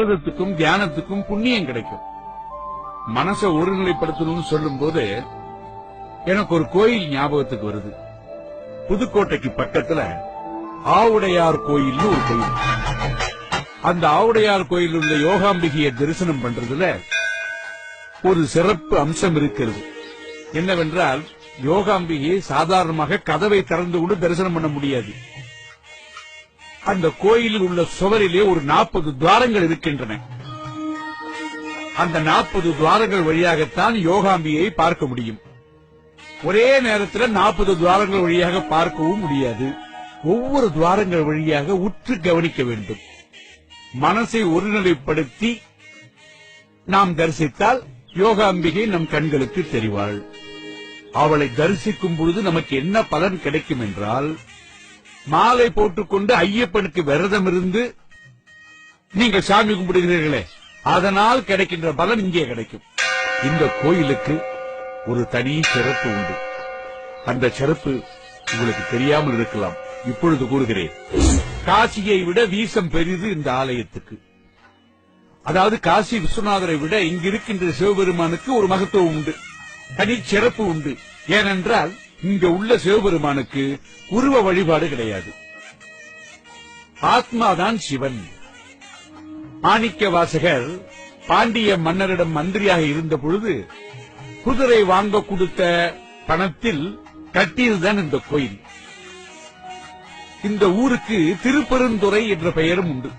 விரதத்துக்கும் தியானத்துக்கும் புண்ணியம் கிடைக்கும். மனசை ஒருநிலைப்படுத்தணும்னு சொல்லும் போது எனக்கு ஒரு கோயில் ஞாபகத்துக்கு வருது. புதுக்கோட்டைக்கு பக்கத்துல ஆவுடையார் கோயில்னு ஒரு கோயில். அந்த ஆவுடையார் கோயில் உள்ள யோகாம்பிகையை தரிசனம் பண்றதுல ஒரு சிறப்பு அம்சம் இருக்கிறது. என்னவென்றால் யோகாம்பிகையை சாதாரணமாக கதவை திறந்து கொண்டு தரிசனம் பண்ண முடியாது. அந்த கோயிலில் உள்ள சுவரிலே ஒரு நாற்பது துவாரங்கள் இருக்கின்றன. அந்த நாற்பது துவாரங்கள் வழியாகத்தான் யோகாம்பியை பார்க்க முடியும். ஒரே நேரத்தில் நாற்பது துவாரங்கள் வழியாக பார்க்கவும் முடியாது. ஒவ்வொரு துவாரங்கள் வழியாக உற்று கவனிக்க வேண்டும். மனசை ஒருநிலைப்படுத்தி நாம் தரிசித்தால் யோகாம்பிகை நம் கண்களுக்கு தெரிவாள். அவளை தரிசிக்கும் பொழுது நமக்கு என்ன பலன் கிடைக்கும் என்றால் மாலை போட்டுக்கொண்டு ஐயப்பனுக்கு விரதம் இருந்து நீங்கள் சாமி கும்பிடுகிறீர்களே அதனால் கிடைக்கின்ற பலன் இங்கே கிடைக்கும். இந்த கோயிலுக்கு ஒரு தனி சிறப்பு உண்டு. அந்த சிறப்பு உங்களுக்கு தெரியாமல் இருக்கலாம். இப்பொழுது கூறுகிறேன் காசியை விட வீசம் பெரிது இந்த ஆலயத்துக்கு. அதாவது காசி விஸ்வநாதரை விட இங்கிருக்கின்ற சிவபெருமானுக்கு ஒரு மகத்துவம் உண்டு தனி சிறப்பு உண்டு. ஏனென்றால் இங்க உள்ள சிவபெருமானுக்கு உருவ வழிபாடு கிடையாது. ஆத்மாதான் சிவன். மாணிக்க வாசகர் பாண்டிய மன்னரிடம் மந்திரியாக இருந்த பொழுது குதிரை வாங்க கொடுத்த பணத்தில் கட்டியதுதான் இந்த கோயில். இந்த ஊருக்கு திருப்பெருந்துறை என்ற பெயரும் உண்டு.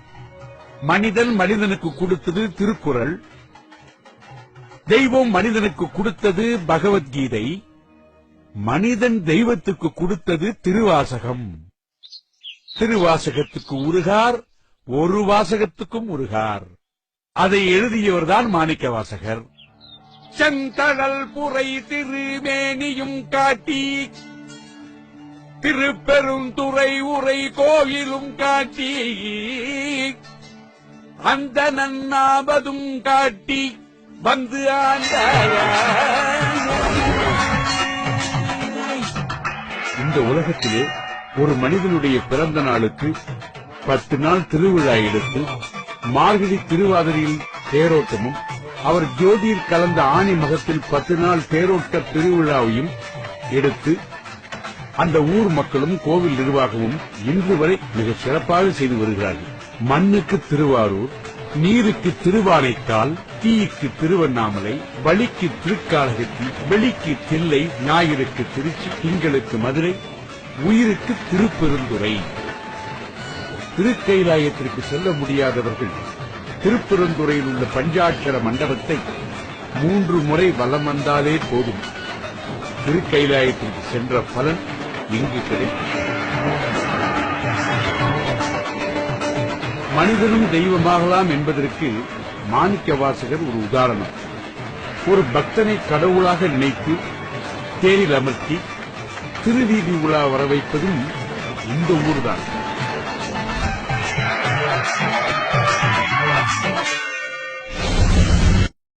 மனிதன் மனிதனுக்கு கொடுத்தது திருக்குறள். தெய்வம் மனிதனுக்கு கொடுத்தது பகவத்கீதை. மனிதன் தெய்வத்துக்கு கொடுத்தது திருவாசகம். திருவாசகத்துக்கு உருகார் ஒரு வாசகத்துக்கும் உருகார். அதை எழுதியவர்தான் மாணிக்க வாசகர் செந்தழல் புரை திருமேனியும் காட்டி திருப்பெருந்துறை உரை கோயிலும் காட்டி அந்த நன்னாபதும் காட்டி வந்து ஆண்டாய. இந்த உலகத்திலே ஒரு மனிதனுடைய பிறந்த நாளுக்கு பத்து நாள் திருவிழா எடுத்து மார்கழி திருவாதிரையில் தேரோட்டமும் அவர் ஜோதியில் கலந்த ஆணி மகத்தில் பத்து நாள் தேரோட்ட திருவிழாவையும் எடுத்து அந்த ஊர் மக்களும் கோவில் நிர்வாகமும் இன்று வரை மிக சிறப்பாக செய்து வருகிறார்கள். மண்ணுக்கு திருவாரூர் நீருக்கு திருவானைக்கால் தீக்கு திருவண்ணாமலை வலிக்கு திருக்காலகத்தி வெளிக்கு தில்லை ஞாயிறுக்கு திருச்சி திங்களுக்கு மதுரை உயிருக்கு திருப்பெருந்துறை. திருக்கைலாயத்திற்கு செல்ல முடியாதவர்கள் திருப்பெருந்துறையில் உள்ள பஞ்சாட்சர மண்டபத்தை மூன்று முறை வலம் வந்தாலே போதும். திருக்கைலாயத்திற்கு சென்ற பலன் இங்கு கிடைக்கும். மனிதனும் தெய்வமாகலாம் என்பதற்கு மாணிக்க வாசகர் ஒரு உதாரணம். ஒரு பக்தனை கடவுளாக நினைத்து தேரில் அமர்த்தி திருவீதி உலா வர வைப்பதும் இந்த ஊர்தான்.